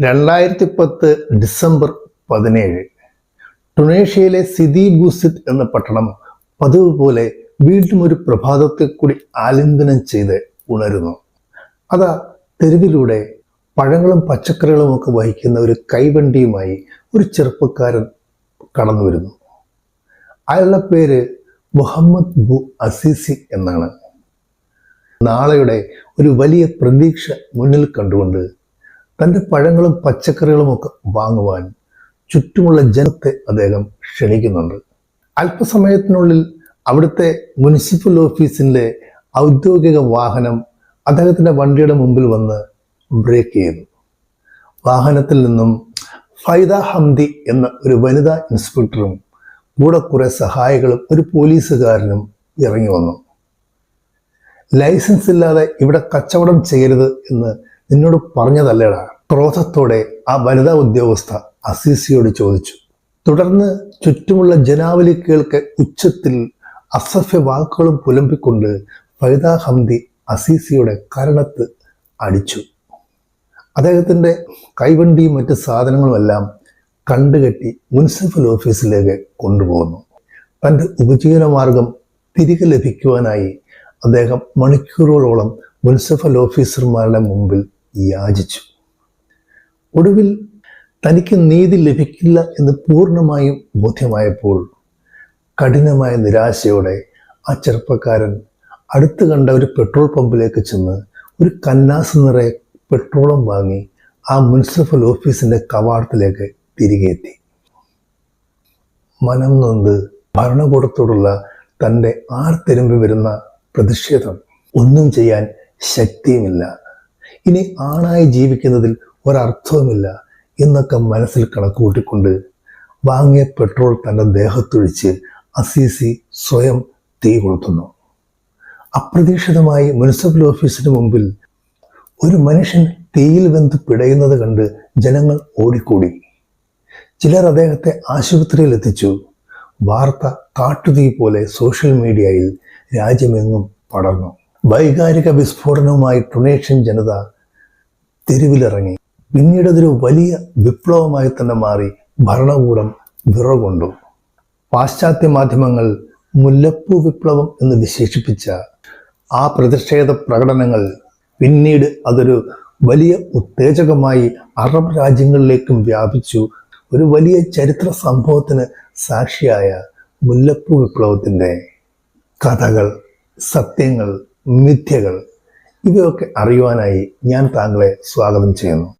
രണ്ടായിരത്തി പത്ത് ഡിസംബർ പതിനേഴ് ടുണേഷ്യയിലെ സിദി ബൂസിറ്റ് എന്ന പട്ടണം പതിവ് പോലെ വീണ്ടും ഒരു പ്രഭാതത്തെ കൂടി ആലിംഗനം ചെയ്ത് ഉണരുന്നു. അതാ തെരുവിലൂടെ പഴങ്ങളും പച്ചക്കറികളും ഒക്കെ വഹിക്കുന്ന ഒരു കൈവണ്ടിയുമായി ഒരു ചെറുപ്പക്കാരൻ കടന്നു വരുന്നു. അയാളുടെ പേര് മുഹമ്മദ് ബു അസീസി എന്നാണ്. നാളെയുടെ ഒരു വലിയ പ്രതീക്ഷ മുന്നിൽ കണ്ടുകൊണ്ട് തന്റെ പഴങ്ങളും പച്ചക്കറികളും ഒക്കെ വാങ്ങുവാൻ ചുറ്റുമുള്ള ജനത്തെ അദ്ദേഹം ക്ഷണിക്കുന്നുണ്ട്. അല്പസമയത്തിനുള്ളിൽ അവിടുത്തെ മുനിസിപ്പൽ ഓഫീസിന്റെ ഔദ്യോഗിക വാഹനം അദ്ദേഹത്തിന്റെ വണ്ടിയുടെ മുമ്പിൽ വന്ന് ബ്രേക്ക് ചെയ്യുന്നു വാഹനത്തിൽ നിന്നും ഫൈദ ഹംദി എന്ന ഒരു വനിതാ ഇൻസ്പെക്ടറും കൂടെ കുറെ സഹായികളും ഒരു പോലീസുകാരനും ഇറങ്ങി വന്നു. ലൈസൻസ് ഇല്ലാതെ ഇവിടെ കച്ചവടം ചെയ്യരുത് എന്ന് നിന്നോട് പറഞ്ഞതല്ലേടാ. ക്രോധത്തോടെ ആ വനിതാ ഉദ്യോഗസ്ഥ അസീസിയോട് ചോദിച്ചു. തുടർന്ന് ചുറ്റുമുള്ള ജനാവലി കേൾക്ക് ഉച്ചത്തിൽ അസഭ്യ വാക്കുകളും പുലമ്പിക്കൊണ്ട് ഫൈദ ഹംദി അസീസിയുടെ കരണത്ത് അടിച്ചു. അദ്ദേഹത്തിന്റെ കൈവണ്ടിയും മറ്റ് സാധനങ്ങളുമെല്ലാം കണ്ടുകെട്ടി മുനിസിപ്പൽ ഓഫീസിലേക്ക് കൊണ്ടുപോകുന്നു തന്റെ ഉപജീവനമാർഗം തിരികെ ലഭിക്കുവാനായി അദ്ദേഹം മണിക്കൂറുകളോളം മുനിസിപ്പൽ ഓഫീസർമാരുടെ മുമ്പിൽ യാചിച്ചു. ഒടുവിൽ തനിക്ക് നീതി ലഭിക്കില്ല എന്ന് പൂർണമായും ബോധ്യമായപ്പോൾ കഠിനമായ നിരാശയോടെ ആ ചെറുപ്പക്കാരൻ അടുത്ത് കണ്ട ഒരു പെട്രോൾ പമ്പിലേക്ക് ചെന്ന് ഒരു കന്നാസ് നിറയെ പെട്രോളും വാങ്ങി ആ മുനിസിപ്പൽ ഓഫീസിന്റെ കവാടത്തിലേക്ക് തിരികെ എത്തി. മനം നൊന്ത് ഭരണകൂടത്തോടുള്ള തന്റെ ആർത്തിരുമ്പി വരുന്ന പ്രതിഷേധം ഒന്നും ചെയ്യാൻ ശക്തിയുമില്ല. ഇനി ആണായി ജീവിക്കുന്നതിൽ ഒരർത്ഥവുമില്ല എന്നൊക്കെ മനസ്സിൽ കണക്കുകൂട്ടിക്കൊണ്ട് വാങ്ങിയ പെട്രോൾ തന്റെ ദേഹത്തൊഴിച്ച് അസീസി സ്വയം തീ കൊളുത്തുന്നു. അപ്രതീക്ഷിതമായി മുനിസിപ്പൽ ഓഫീസിന് മുമ്പിൽ ഒരു മനുഷ്യൻ തീയിൽ വെന്ത് പിടയുന്നത് കണ്ട് ജനങ്ങൾ ഓടിക്കൂടി. ചിലർ അദ്ദേഹത്തെ ആശുപത്രിയിൽ എത്തിച്ചു. വാർത്ത കാട്ടുതീ പോലെ സോഷ്യൽ മീഡിയയിൽ രാജ്യമെങ്ങും പടർന്നു. വൈകാരിക വിസ്ഫോടനവുമായി ടുണേഷ്യൻ ജനത തെരുവിലിറങ്ങി. പിന്നീട് അതൊരു വലിയ വിപ്ലവമായി തന്നെ മാറി ഭരണകൂടം വിറകൊണ്ടു. പാശ്ചാത്യ മാധ്യമങ്ങൾ മുല്ലപ്പൂ വിപ്ലവം എന്ന് വിശേഷിപ്പിച്ച ആ പ്രതിഷേധ പ്രകടനങ്ങൾ പിന്നീട് അതൊരു വലിയ ഉത്തേജകമായി അറബ് രാജ്യങ്ങളിലേക്കും വ്യാപിച്ചു. ഒരു വലിയ ചരിത്ര സംഭവത്തിന് സാക്ഷിയായ മുല്ലപ്പൂ വിപ്ലവത്തിന്റെ കഥകൾ സത്യങ്ങൾ മിഥ്യകൾ ഇവയൊക്കെ അറിയുവാനായി ഞാൻ താങ്കളെ സ്വാഗതം ചെയ്യുന്നു.